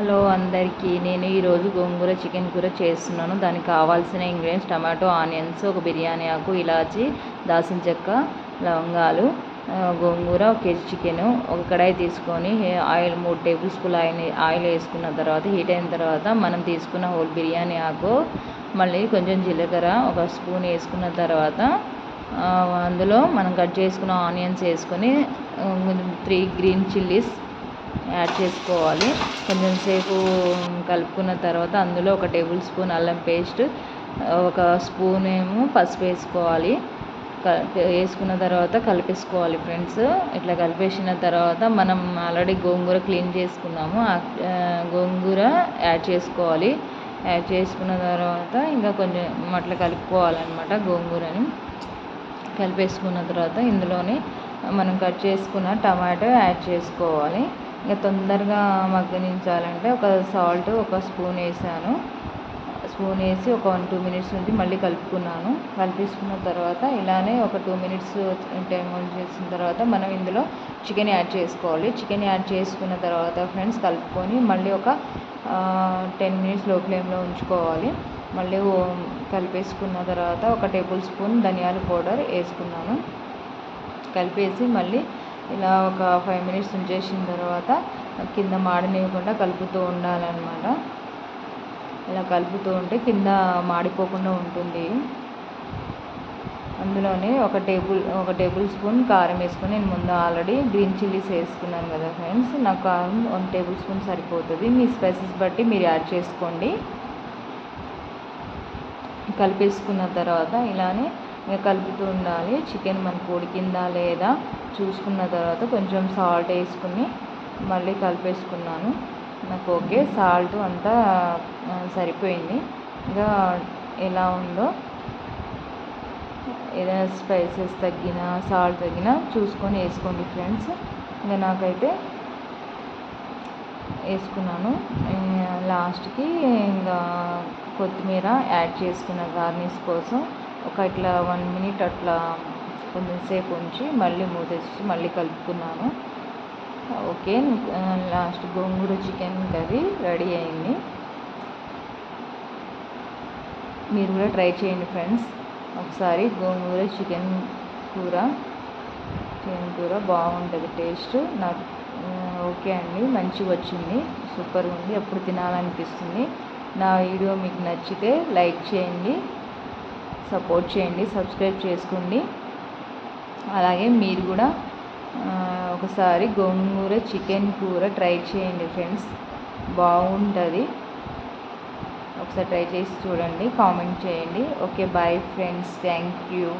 Hello అందరికీ. నేను ఈరోజు గోంగూర చికెన్ కూర చేస్తున్నాను. దానికి కావాల్సిన ఇంగ్రీడియంట్స్ టమాటో ఆనియన్స్ ఒక బిర్యానీ ఆకు ఇలాచి దాల్చిన చెక్క లవంగాలు గోంగూర ఒక కేజీ చికెన్ ఒక కడాయి తీసుకొని ఆయిల్ మూడు టేబుల్ స్పూన్ ఆయిల్ ఆయిల్ వేసుకున్న తర్వాత హీట్ అయిన తర్వాత మనం తీసుకున్న హోల్ బిర్యానీ ఆకు మళ్ళీ కొంచెం జీలకర్ర ఒక స్పూన్ వేసుకున్న తర్వాత అందులో మనం కట్ చేసుకున్న ఆనియన్స్ వేసుకొని కొంచెం త్రీ గ్రీన్ చిల్లీస్ యాడ్ చేసుకోవాలి. కొంచెం సేపు కలుపుకున్న తర్వాత అందులో ఒక టేబుల్ స్పూన్ అల్లం పేస్ట్ ఒక స్పూన్ ఏమో పసుపు వేసుకోవాలి. వేసుకున్న తర్వాత కలిపేసుకోవాలి ఫ్రెండ్స్. ఇట్లా కలిపేసిన తర్వాత మనం ఆల్రెడీ గోంగూర క్లీన్ చేసుకున్నాము. గోంగూర యాడ్ చేసుకోవాలి. యాడ్ చేసుకున్న తర్వాత ఇంకా కొంచెం అట్లా కలుపుకోవాలన్నమాట గోంగూరని. కలిపేసుకున్న తర్వాత ఇందులోనే మనం కట్ చేసుకున్న టమాటో యాడ్ చేసుకోవాలి. ఇక తొందరగా మగ్గనించాలంటే ఒక సాల్ట్ ఒక స్పూన్ వేసాను. స్పూన్ వేసి ఒక వన్ టూ మినిట్స్ ఉంచి మళ్ళీ కలుపుకున్నాను. కలిపేసుకున్న తర్వాత ఇలానే ఒక టూ మినిట్స్ టైం చేసిన తర్వాత మనం ఇందులో చికెన్ యాడ్ చేసుకోవాలి. చికెన్ యాడ్ చేసుకున్న తర్వాత ఫ్రెండ్స్ కలుపుకొని మళ్ళీ ఒక టెన్ మినిట్స్లో ఫ్లేమ్లో ఉంచుకోవాలి. మళ్ళీ కలిపేసుకున్న తర్వాత ఒక టేబుల్ స్పూన్ ధనియాల పౌడర్ వేసుకున్నాను. కలిపేసి మళ్ళీ ఇలా ఒక ఫైవ్ మినిట్స్ ఉంచేసిన తర్వాత కింద మాడనివ్వకుండా కలుపుతూ ఉండాలన్నమాట. ఇలా కలుపుతూ ఉంటే కింద మాడిపోకుండా ఉంటుంది. అందులోనే ఒక టేబుల్ ఒక టేబుల్ స్పూన్ కారం వేసుకొని నేను ముందు ఆల్రెడీ గ్రీన్ చిల్లీస్ వేసుకున్నాను కదా ఫ్రెండ్స్. నాకు కారం వన్ టేబుల్ స్పూన్ సరిపోతుంది. మీ స్పైసెస్ బట్టి మీరు యాడ్ చేసుకోండి. కలిపేసుకున్న తర్వాత ఇలానే కలుపుతూ ఉండాలి. చికెన్ మనకు ఉడికిందా లేదా చూసుకున్న తర్వాత కొంచెం సాల్ట్ వేసుకుని మళ్ళీ కలిపేసుకున్నాను. నాకు ఓకే సాల్ట్ అంతా సరిపోయింది. ఇంకా ఎలా ఉందో ఏదైనా స్పైసెస్ తగ్గినా సాల్ట్ తగ్గినా చూసుకొని వేసుకోండి ఫ్రెండ్స్ ఇంకా నాకైతే వేసుకున్నాను. లాస్ట్కి ఇంకా కొత్తిమీర యాడ్ చేసుకున్న గార్నిష్ కోసం ఒక ఇట్లా వన్ మినిట్ అట్లా కొంచెం సేపు ఉంచి మళ్ళీ మూతేసి మళ్ళీ కలుపుకున్నాను. Okay last gongura chicken curry ready అయింది. మీరు కూడా ట్రై చేయండి ఫ్రెండ్స్. ఒకసారి గోంగూర చికెన్ కూర చికెన్ కూర బాగుంటుంది టేస్ట్ నాకు ఓకే అండి మంచిగా వచ్చింది సూపర్గా ఉంది ఎప్పుడు తినాలనిపిస్తుంది. నా వీడియో మీకు నచ్చితే లైక్ చేయండి. సపోర్ట్ చేయండి సబ్స్క్రైబ్ చేసుకోండి. అలాగే మీరు కూడా ఒకసారి గోంగూర చికెన్ కూర ట్రై చేయండి ఫ్రెండ్స్. బాగుంటుంది. ఒకసారి ట్రై చేసి చూడండి కామెంట్ చేయండి. Okay bye friends. Thank you.